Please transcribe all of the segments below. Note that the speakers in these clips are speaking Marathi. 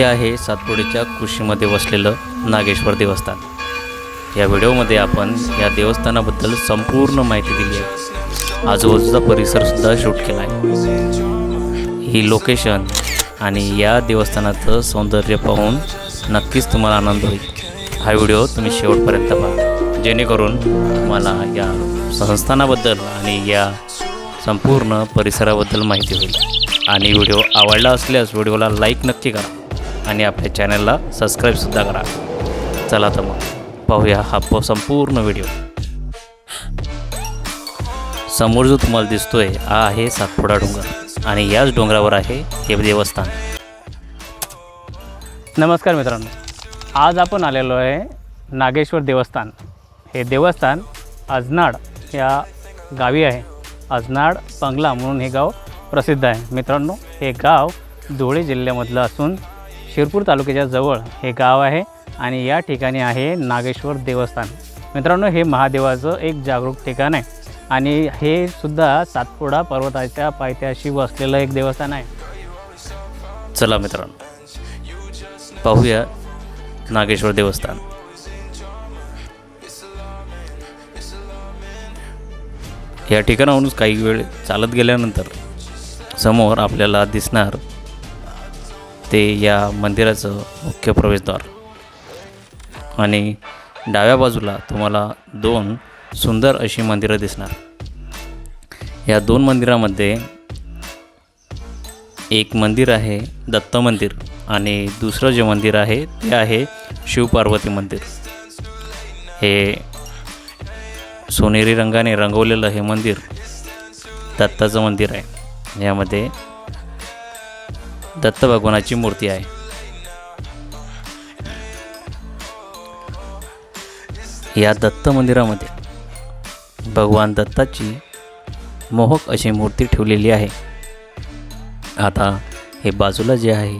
हे आहे सातपुडीच्या कृषीमध्ये वसलेलं नागेश्वर देवस्थान. या व्हिडिओमध्ये आपण या देवस्थानाबद्दल संपूर्ण माहिती दिली आहे. आजूबाजूचा परिसरसुद्धा शूट केला आहे. ही लोकेशन आणि या देवस्थानाचं सौंदर्य पाहून नक्कीच तुम्हाला आनंद होईल. हा व्हिडिओ तुम्ही शेवटपर्यंत पहा. जेणेकरून तुम्हाला या संस्थानाबद्दल आणि या संपूर्ण परिसराबद्दल माहिती होईल. आणि व्हिडिओ आवडला असल्यास व्हिडिओला लाईक नक्की करा. आणि आपल्या चॅनलला सबस्क्राईबसुद्धा करा. चला तर मग पाहूया हा प संपूर्ण व्हिडिओ. समोर जो तुम्हाला दिसतोय हा आहे सातपुडा डोंगर आणि याच डोंगरावर आहे हे देवस्थान. नमस्कार मित्रांनो. आज आपण आलेलो आहे नागेश्वर देवस्थान. हे देवस्थान अजनाड या गावी आहे. अजनाड बंगला म्हणून हे गाव प्रसिद्ध आहे. मित्रांनो हे गाव धुळे जिल्ह्यामधलं असून शिरपूर तालुक्याच्या जवळ हे गाव आहे आणि या ठिकाणी आहे नागेश्वर देवस्थान. मित्रांनो हे महादेवाचं एक जागरूक ठिकाण आहे आणि हे सुद्धा सातपुडा पर्वताच्या पायथ्याशी वसलेलं एक देवस्थान आहे. चला मित्रांनो पाहूया नागेश्वर देवस्थान. या ठिकाणाहूनच काही वेळ चालत गेल्यानंतर समोर आपल्याला दिसणार ते या मंदिराचं मुख्य प्रवेशद्वार. आणि डाव्या बाजूला तुम्हाला दोन सुंदर अशी मंदिरं दिसणार. या दोन मंदिरामध्ये एक मंदिर आहे दत्त मंदिर आणि दुसरं जे मंदिर आहे ते आहे शिवपार्वती मंदिर. हे सोनेरी रंगाने रंगवलेलं हे मंदिर दत्ताचं मंदिर आहे. यामध्ये दत्त भगवानाची मूर्ती आहे. या दत्त मंदिरामध्ये भगवान दत्ताची मोहक अशी मूर्ती ठेवलेली आहे. आता हे बाजूला जे आहे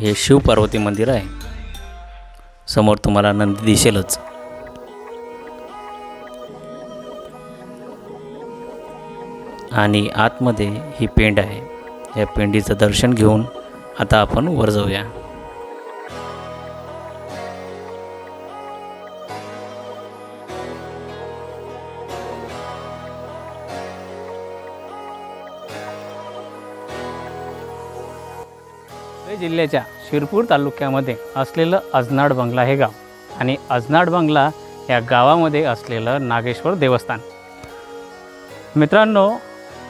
हे शिवपार्वती मंदिर आहे. समोर तुम्हाला नंदी दिसेलच. आणि आतमध्ये ही पेंड आहे. या पिंडीचं दर्शन घेऊन आता आपण वर जाऊया. जिल्ह्याच्या शिरपूर तालुक्यामध्ये असलेलं अजनाड बंगला हे गाव आणि अजनाड बंगला या गावामध्ये असलेलं नागेश्वर देवस्थान. मित्रांनो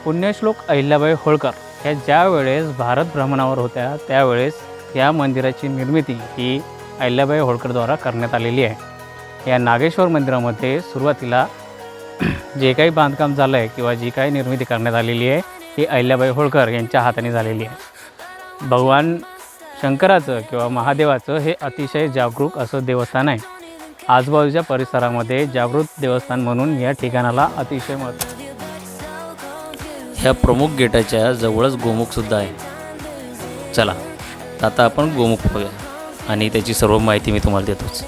पुण्यश्लोक अहिल्याबाई होळकर ह्या ज्या वेळेस भारत भ्रमणावर होत्या त्यावेळेस या मंदिराची निर्मिती ही अहिल्याबाई होळकरद्वारा करण्यात आलेली आहे. या नागेश्वर मंदिरामध्ये सुरुवातीला जे काही बांधकाम झालं आहे किंवा जी काही निर्मिती करण्यात आलेली आहे ही अहिल्याबाई होळकर यांच्या हाताने झालेली आहे. भगवान शंकराचं किंवा महादेवाचं हे अतिशय जागरूक असं देवस्थान आहे. आजूबाजूच्या परिसरामध्ये जागृत देवस्थान म्हणून या ठिकाणाला अतिशय महत्त्व ह्या प्रमुख गेटाच्या जवळच गोमुखसुद्धा आहे. चला तर आता आपण गोमुख बघूया. आणि त्याची सर्व माहिती मी तुम्हाला देतोच.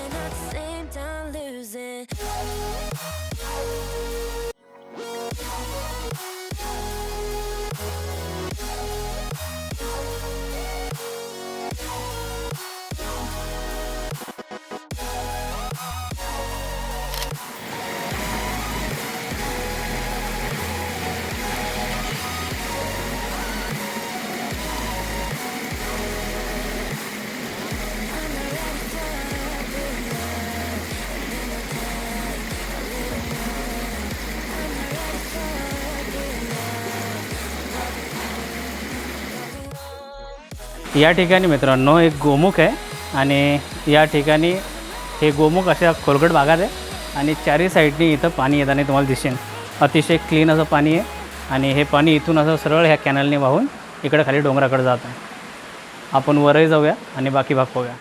या ठिकाणी मित्रांनो एक गोमुख आहे आणि या ठिकाणी हे गोमुख अशा खोलगट भागात आहे आणि चारही साईडनी इथं पाणी येताना तुम्हाला दिसेल अतिशय क्लीन असं पाणी आहे आणि हे पाणी इथून असं सरळ ह्या कॅनलने वाहून इकडं खाली डोंगराकडे जात आहे. आपण वरही जाऊया आणि बाकी भाग पाहूया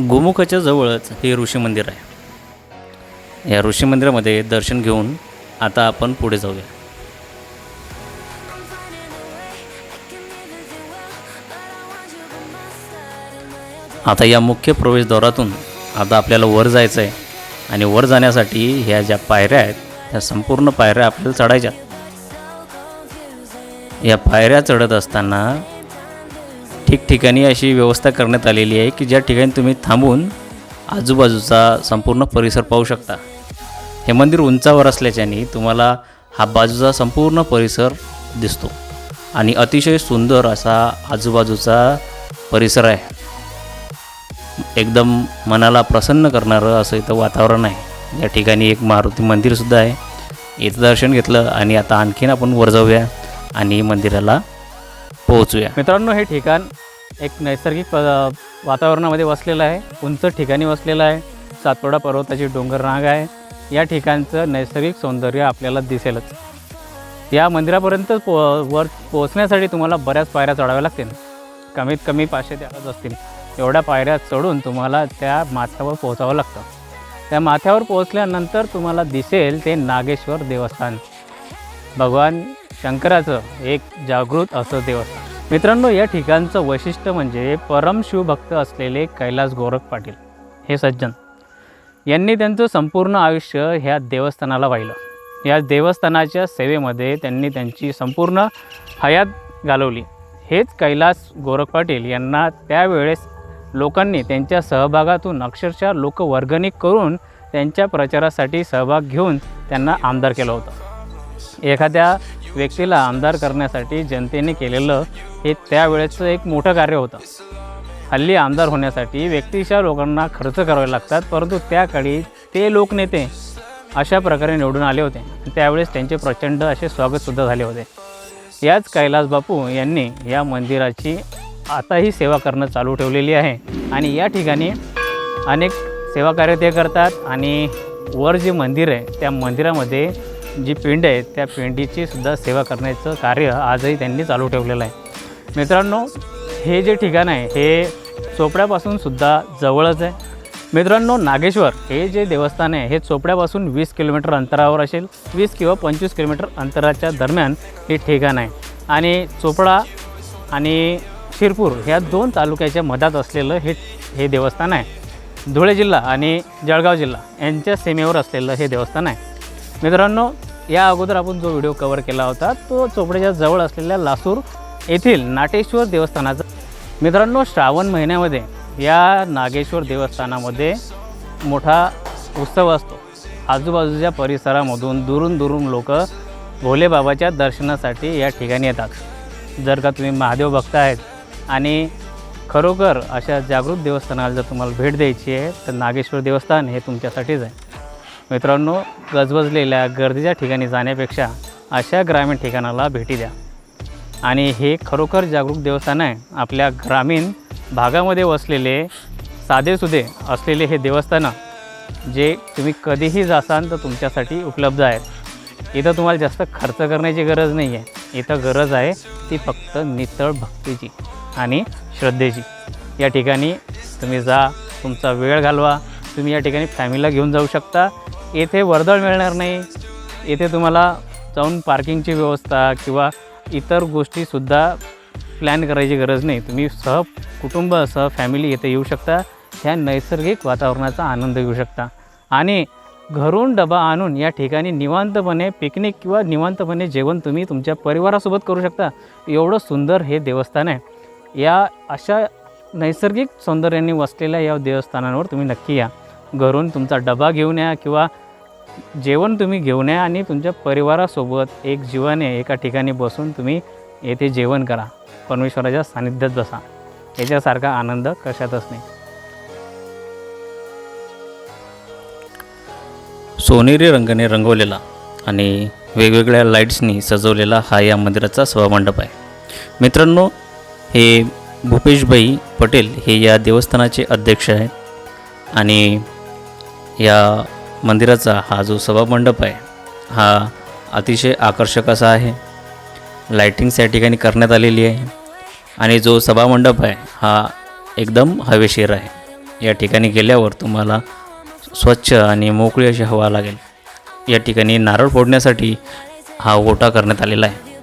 गोमुखाच्या जवळच हे ऋषी मंदिर आहे. या ऋषी मंदिरामध्ये दर्शन घेऊन आता आपण पुढे जाऊया. आता या मुख्य प्रवेशद्वारातून आता आपल्याला वर जायचं आहे आणि वर जाण्यासाठी ह्या ज्या पायऱ्या आहेत त्या संपूर्ण पायऱ्या आपल्याला चढायच्या या पायऱ्या चढत असताना ठिकठिकाणी अशी व्यवस्था करण्यात आलेली आहे की ज्या ठिकाणी तुम्ही थांबून आजूबाजूचा संपूर्ण परिसर पाहू शकता. हे मंदिर उंचावर असल्याच्याने तुम्हाला हा बाजूचा संपूर्ण परिसर दिसतो. आणि अतिशय सुंदर असा आजूबाजूचा परिसर आहे. एकदम मनाला प्रसन्न करणारं असं इथं वातावरण आहे. या ठिकाणी एक मारुती मंदिरसुद्धा आहे. इथं दर्शन घेतलं आणि आता आणखीन आपण वर जाऊया आणि मंदिराला पोहोचूया. मित्रांनो हे ठिकाण एक नैसर्गिक वातावरणामध्ये वसलेलं आहे. उंच ठिकाणी वसलेलं आहे. सातपुडा पर्वताची डोंगर रांग आहे. या ठिकाणचं नैसर्गिक सौंदर्य आपल्याला दिसेलच. या मंदिरापर्यंत पो वर पोहोचण्यासाठी तुम्हाला बऱ्याच पायऱ्या चढाव्या लागतील. कमीत कमी पाचशे ते असतील. एवढ्या पायऱ्या चढून तुम्हाला त्या माथ्यावर पोहोचावं लागतं. त्या माथ्यावर पोहोचल्यानंतर तुम्हाला दिसेल ते नागेश्वर देवस्थान. भगवान शंकराचं एक जागृत असं देवस्थान. मित्रांनो या ठिकाणचं वैशिष्ट्य म्हणजे परम शिवभक्त असलेले कैलास गोरख पाटील हे सज्जन. यांनी त्यांचं संपूर्ण आयुष्य ह्या देवस्थानाला वाहिलं. या देवस्थानाच्या सेवेमध्ये त्यांनी त्यांची संपूर्ण हयात घालवली. हेच कैलास गोरख पाटील यांना त्यावेळेस लोकांनी त्यांच्या सहभागातून अक्षरशः लोकवर्गणी करून त्यांच्या प्रचारासाठी सहभाग घेऊन त्यांना आमदार केलं होतं. एखाद्या व्यक्तीला आमदार करण्यासाठी जनतेने केलेलं हे त्यावेळेचं एक मोठं कार्य होतं. हल्ली आमदार होण्यासाठी व्यक्तिशा लोकांना खर्च करावे लागतात परंतु त्याकाळी ते लोकनेते अशा प्रकारे निवडून आले होते. त्यावेळेस त्यांचे प्रचंड असे स्वागतसुद्धा झाले होते. याच कैलास बापू यांनी या मंदिराची आताही सेवा करणं चालू ठेवलेली आहे आणि या ठिकाणी अनेक सेवा कार्य ते करतात आणि वर जे मंदिर आहे त्या मंदिरामध्ये जी पिंड आहे त्या पिंडीची सुद्धा सेवा करण्याचं कार्य आजही त्यांनी चालू ठेवलेलं आहे. मित्रांनो हे जे ठिकाण आहे हे चोपड्यापासून सुद्धा जवळच आहे. मित्रांनो नागेश्वर हे जे देवस्थान आहे हे चोपड्यापासून वीस किलोमीटर अंतरावर असेल. वीस किंवा पंचवीस किलोमीटर अंतराच्या दरम्यान हे ठिकाण आहे. आणि चोपडा आणि शिरपूर ह्या दोन तालुक्याच्या मधात असलेलं हे हे देवस्थान आहे. धुळे जिल्हा आणि जळगाव जिल्हा यांच्या सीमेवर असलेलं हे देवस्थान आहे. मित्रांनो या अगोदर आपण जो व्हिडिओ कवर केला होता तो चोपड्याच्या जवळ असलेल्या लासूर येथील नाटेश्वर देवस्थानाचा मित्रांनो श्रावण महिन्यामध्ये या नागेश्वर देवस्थानामध्ये मोठा उत्सव असतो. आजूबाजूच्या परिसरामधून दुरून दुरून लोक भोलेबाबाच्या दर्शनासाठी या ठिकाणी येतात. जर का तुम्ही महादेव भक्त आहेत आणि खरोखर अशा जागृत देवस्थानाला जर तुम्हाला भेट द्यायची आहे तर नागेश्वर देवस्थान हे तुमच्यासाठीच आहे. मित्रांनो गजबजलेल्या गर्दीच्या ठिकाणी जाण्यापेक्षा अशा ग्रामीण ठिकाणाला भेटी द्या. आणि हे खरोखर जागरूक देवस्थान आहे. आपल्या ग्रामीण भागामध्ये वसलेले साधेसुधे असलेले हे देवस्थानं जे तुम्ही कधीही जासाल तर तुमच्यासाठी उपलब्ध आहेत. इथं तुम्हाला जास्त खर्च करण्याची गरज नाही आहे इथं गरज आहे ती फक्त नितळ भक्तीची आणि श्रद्धेची. या ठिकाणी तुम्ही जा तुमचा वेळ घालवा तुम्ही या ठिकाणी फॅमिलीला घेऊन जाऊ शकता. येथे वर्दळ मिळणार नाही. येथे तुम्हाला जाऊन पार्किंगची व्यवस्था किंवा इतर गोष्टीसुद्धा प्लॅन करायची गरज नाही. तुम्ही सह कुटुंब सह फॅमिली येथे येऊ शकता. ह्या नैसर्गिक वातावरणाचा आनंद घेऊ शकता. आणि घरून डबा आणून या ठिकाणी निवांतपणे पिकनिक किंवा निवांतपणे जेवण तुम्ही तुमच्या परिवारासोबत करू शकता. एवढं सुंदर हे देवस्थान आहे. या अशा नैसर्गिक सौंदर्याने वसलेल्या या देवस्थानांवर तुम्ही नक्की या. घरून तुमचा डबा घेऊन या किंवा जेवण तुम्ही घेऊन या आणि तुमच्या परिवारासोबत एक जीवाने एका ठिकाणी बसून तुम्ही येथे जेवण करा. परमेश्वराच्या सानिध्यात बसा. याच्यासारखा आनंद कशातच नाही. सोनेरी रंगाने रंगवलेला आणि वेगवेगळ्या लाईट्सनी सजवलेला हा या मंदिराचा सभामंडप आहे. मित्रांनो हे भूपेशभाई पटेल हे या देवस्थानाचे अध्यक्ष आहेत आणि या मंदिराचा हा जो सभामंडप आहे हा अतिशय आकर्षक असा आहे. लायटिंग्स या ठिकाणी करण्यात आलेली आहे. आणि जो सभामंडप आहे हा एकदम हवेशीर आहे. या ठिकाणी गेल्यावर तुम्हाला स्वच्छ आणि मोकळी अशी हवा लागेल. या ठिकाणी नारळ फोडण्यासाठी हा ओटा करण्यात आलेला आहे.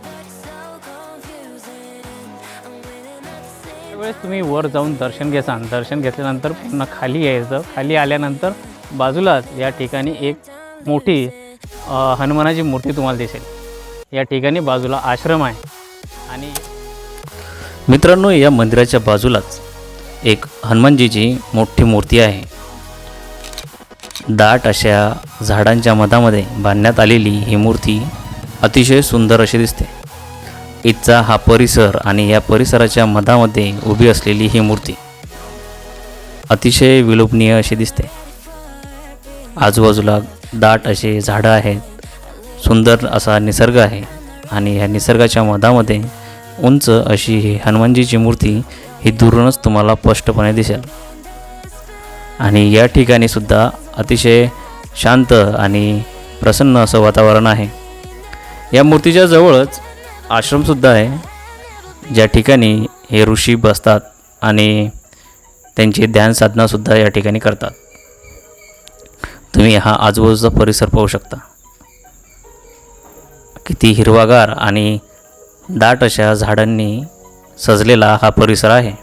त्यावेळेस तुम्ही वर जाऊन दर्शन घेसान. दर्शन घेतल्यानंतर पुन्हा खाली यायचं. खाली आल्यानंतर बाजूलाच या ठिकाणी एक मोठी हनुमानाची मूर्ती तुम्हाला दिसेल. या ठिकाणी बाजूला आश्रम आहे. आणि मित्रांनो या मंदिराच्या बाजूलाच एक हनुमानजीची मोठी मूर्ती आहे. दाट अशा झाडांच्या मधामध्ये बांधण्यात आलेली ही मूर्ती अतिशय सुंदर अशी दिसते. इथचा हा परिसर आणि या परिसराच्या मधामध्ये उभी असलेली ही मूर्ती अतिशय विलोभनीय अशी दिसते. आजूबाजूला दाट असे झाडं आहेत सुंदर असा निसर्ग आहे आणि ह्या निसर्गाच्या मधामध्ये उंच अशी ही हनुमानजीची मूर्ती ही दुरूनच तुम्हाला स्पष्टपणे दिसेल. आणि या ठिकाणी सुद्धा अतिशय शांत आणि प्रसन्न असं वातावरण आहे. या मूर्तीच्या जवळच आश्रमसुद्धा आहे. ज्या ठिकाणी हे ऋषी बसतात आणि त्यांची ध्यान साधनासुद्धा या ठिकाणी करतात. तुम्ही हा आजूबाजूचा परिसर पाहू शकता. किती हिरवागार आणि दाट अशा झाडांनी सजलेला हा परिसर आहे.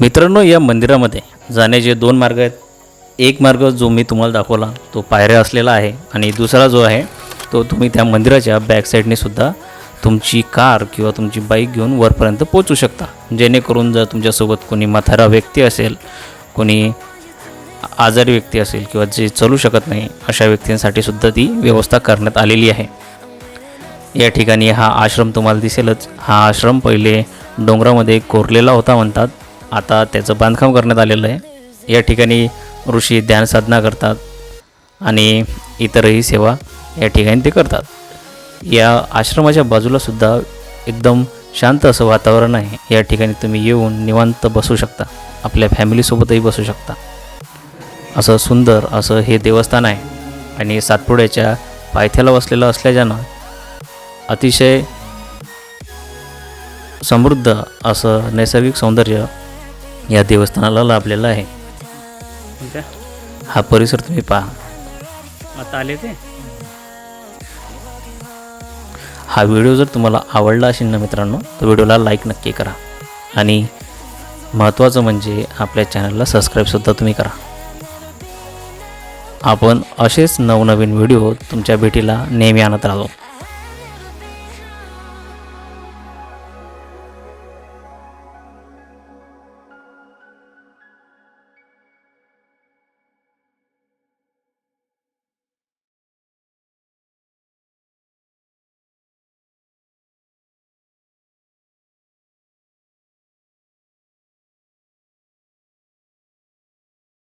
मित्रांनो या मंदिरामध्ये जाण्याचे दोन मार्ग आहेत. एक मार्ग जो मी तुम्हाला दाखवला तो पायऱ्या असलेला आहे आणि दुसरा जो आहे तो तुम्ही त्या मंदिराच्या बॅक साईडने सुद्धा तुमची कार किंवा तुमची बाईक घेऊन वरपर्यंत पोचू शकता. जेणेकरून जर तुमच्यासोबत कोणी म्हातारा व्यक्ती असेल कोणी आजारी व्यक्ती असेल किंवा जे चालू शकत नाही अशा व्यक्तींसाठी सुद्धा ती व्यवस्था करण्यात आलेली आहे. या ठिकाणी हा आश्रम तुम्हाला दिसेलच. हा आश्रम पहिले डोंगरामध्ये कोरलेला होता म्हणतात. आता त्याचं बांधकाम करण्यात आलेलं आहे. या ठिकाणी ऋषी ध्यान साधना करतात आणि इतरही सेवा या ठिकाणी ते करतात. या आश्रमाच्या बाजूला सुद्धा एकदम शांत असं वातावरण आहे. या ठिकाणी तुम्ही येऊन निवांत बसू शकता. आपल्या फॅमिलीसोबतही बसू शकता. असं सुंदर असं हे देवस्थान आहे. आणि सातपुड्याच्या पायथ्याला वसलेलं असल्याच्यानं अतिशय समृद्ध असं नैसर्गिक सौंदर्य या देवस्थानाला लाभलेलं आहे. हा परिसर तुम्ही पहा. आता आले ते? हा व्हिडिओ जर तुम्हाला आवडला असेल ना मित्रांनो तर व्हिडिओला लाईक नक्की करा. आणि महत्त्वाचं म्हणजे आपल्या चॅनलला सबस्क्राईबसुद्धा तुम्ही करा. आपण असेच नवनवीन व्हिडिओ तुमच्या भेटीला नेहमी आणत राहतो.